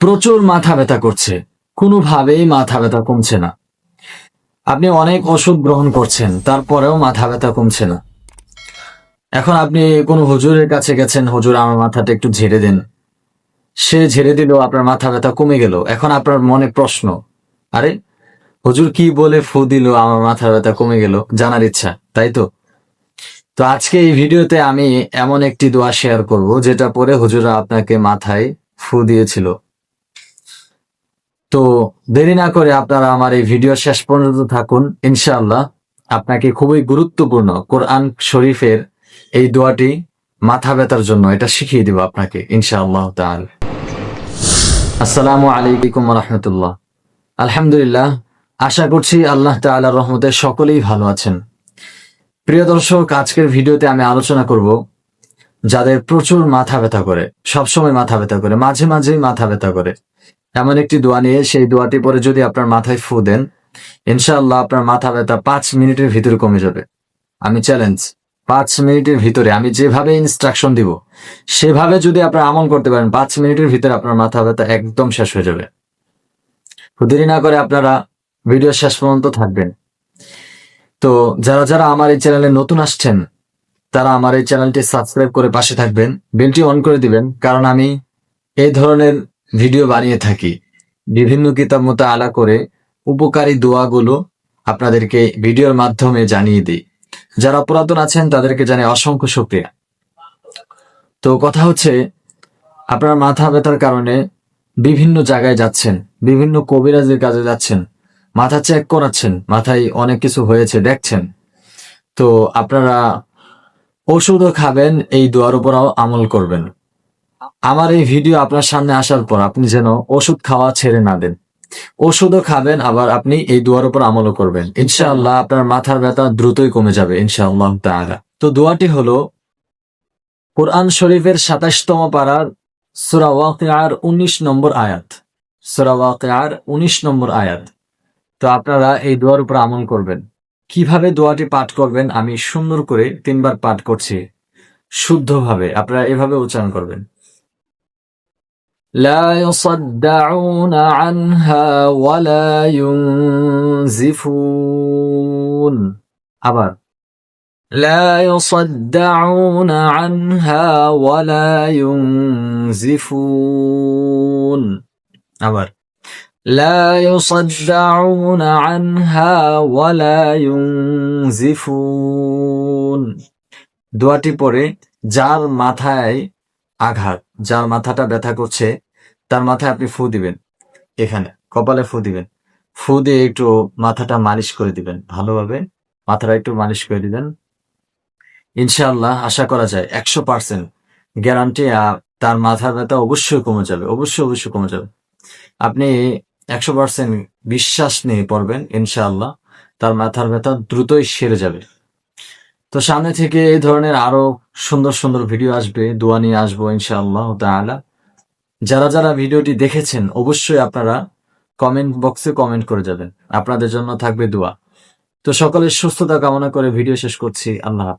প্রচুর মাথা ব্যথা করছে। কোনোভাবেই মাথা ব্যথা কমছে না। আপনি অনেক ওষুধ গ্রহণ করছেন, তারপরেও মাথা ব্যথা কমছে না। এখন আপনি কোনো হুজুরের কাছে গেছেন, হুজুর, আমার মাথাটা একটু ঝেড়ে দেন। সে ঝেড়ে দিল আপনার মাথা ব্যথা কমে গেল। এখন আপনার মনে প্রশ্ন, আরে, হুজুর কি বলে ফু দিল, আমার মাথা ব্যথা কমে গেল? জানার ইচ্ছা, তাই তো? তো আজকে এই ভিডিওতে আমি এমন একটি দোয়া শেয়ার করব, যেটা পরে হুজুরা আপনাকে মাথায় ফু দিয়েছিল। তো দেরি না করে আপনারা আমার এই ভিডিও শেষ পর্যন্ত থাকুন, ইনশাআল্লাহ। আপনাকে খুবই গুরুত্বপূর্ণ কোরআন শরীফের এই দোয়াটি মাথা ব্যথার জন্য এটা শিখিয়ে দিব আপনাকে, ইনশাআল্লাহ তাআলা। আসসালামু আলাইকুম রহমতুল্লাহ। আলহামদুলিল্লাহ, আশা করছি আল্লাহ তাআলার রহমতে সকলেই ভালো আছেন। প্রিয় দর্শক, আজকের ভিডিওতে আমি আলোচনা করব যাদের প্রচুর মাথা ব্যথা করে, সবসময় মাথা ব্যথা করে, মাঝে মাঝেই মাথা ব্যথা করে। এমন একটি দোয়া নিয়ে সেই দোয়াটি পরে যদি আপনার মাথায় ফু দেন, ইনশাআল্লাহ আপনার মাথা ব্যথা পাঁচ মিনিটের ভিতরে কমে যাবে। আমি চ্যালেঞ্জ পাঁচ মিনিটের ভিতরে আমি যেভাবে ইনস্ট্রাকশন দিব, সেভাবে যদি আপনার আমল করতে পারেন, পাঁচ মিনিটের ভিতরে আপনার মাথা ব্যথা একদম শেষ হয়ে যাবে। দেরি না করে আপনারা ভিডিও শেষ পর্যন্ত থাকবেন। তো যারা যারা আমার এই চ্যানেলে নতুন আসছেন, তারা আমার এই চ্যানেলটি সাবস্ক্রাইব করে পাশে থাকবেন বেলটি অন করে দিবেন, কারণ আমি এই ধরনের ভিডিও বানিয়ে থাকি। বিভিন্ন কিতাব মতো আলা করে উপকারী দোয়াগুলো আপনাদেরকে ভিডিওর মাধ্যমে জানিয়ে দিই। যারা পুরাতন আছেন, তাদেরকে জানাই অসংখ্য শুক্রিয়া। তো কথা হচ্ছে, আপনার মাথা ব্যথার কারণে বিভিন্ন জায়গায় যাচ্ছেন, বিভিন্ন কবিরাজের কাজে যাচ্ছেন, মাথা চেক করাচ্ছেন, মাথায় অনেক কিছু হয়েছে, দেখছেন। তো আপনারা ওষুধও খাবেন, এই দোয়ার উপরও আমল করবেন। আমার এই ভিডিও আপনার সামনে আসার পর আপনি যেন ওষুধ খাওয়া ছেড়ে না দেন। ওষুধও খাবেন, আবার আপনি এই দোয়ার উপর আমলও করবেন। ইনশাআল্লাহ আপনার মাথার ব্যথা দ্রুতই কমে যাবে, ইনশাআল্লাহ তাআলা। তো দোয়াটি হলো, কোরআন শরীফের সাতাশতম পাড়ার সূরা ওয়াকিআর 19 নম্বর আয়াত। সূরা ওয়াকিআর 19 নম্বর আয়াত। তো আপনারা এই দোয়ার উপর আমল করবেন। কীভাবে দোয়াটি পাঠ করবেন আমি সুন্দর করে তিনবার পাঠ করছি। শুদ্ধভাবে, আপনারা এভাবে উচ্চারণ করবেন। لا يصدعون عنها ولا ينزفون আবার لا يصدعون عنها ولا ينزفون আবার لا يصدعون عنها ولا ينزفون দোয়াটি পরে যার মাথায় আঘাত, যার মাথাটা ব্যথা করছে, তার মাথায় আপনি ফু দিবেন। এখানে, কপালে ফু দিবেন। ফু দিয়ে একটু মাথাটা মালিশ করে দিবেন, ভালোভাবে মাথাটা একটু মালিশ করে দিবেন। ইনশাআল্লাহ, আশা করা যায় একশো পার্সেন্ট গ্যারান্টি তার মাথার ব্যথা অবশ্যই কমে যাবে, অবশ্যই অবশ্যই কমে যাবে। আপনি একশো পার্সেন্ট বিশ্বাস নিয়ে পড়বেন, ইনশাআল্লাহ, তার মাথার ব্যথা দ্রুতই সেরে যাবে। তো সামনে থেকে এই ধরনের আরও সুন্দর সুন্দর ভিডিও আসবে, দোয়া নিয়ে আসব ইনশাআল্লাহ তাআলা। যারা যারা ভিডিওটি দেখেছেন, অবশ্যই আপনারা কমেন্ট বক্সে কমেন্ট করে যাবেন। আপনাদের জন্য থাকবে দোয়া। তো সকলের সুস্থতা কামনা করে ভিডিও শেষ করছি। আল্লাহ।